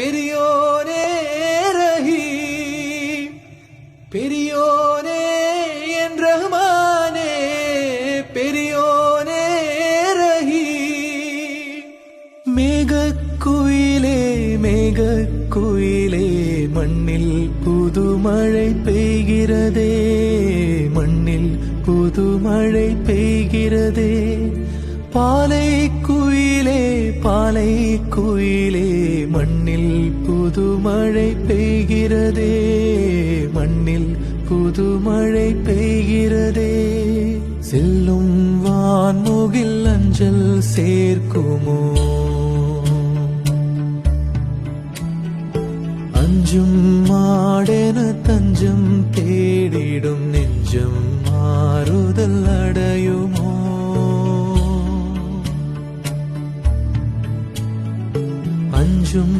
பெரியோனே ரஹி பெரியோனே என் ரஹ்மானே பெரியோனே ரஹி மேகக்குயிலே மேகக்குயிலே மண்ணில் புது மழை பெய்கிறதே மண்ணில் புது மழை பெய்கிறதே. பாலை குயிலே பாலை குயிலே மண்ணில் புது மழை பெய்கிறதே மண்ணில் புது மழை பெய்கிறதே. செல்லும் வான்முகில் அஞ்சல் சேர்க்குமோ? அஞ்சும் மாடென தஞ்சம் தேடிடும் நெஞ்சம். அஞ்சும்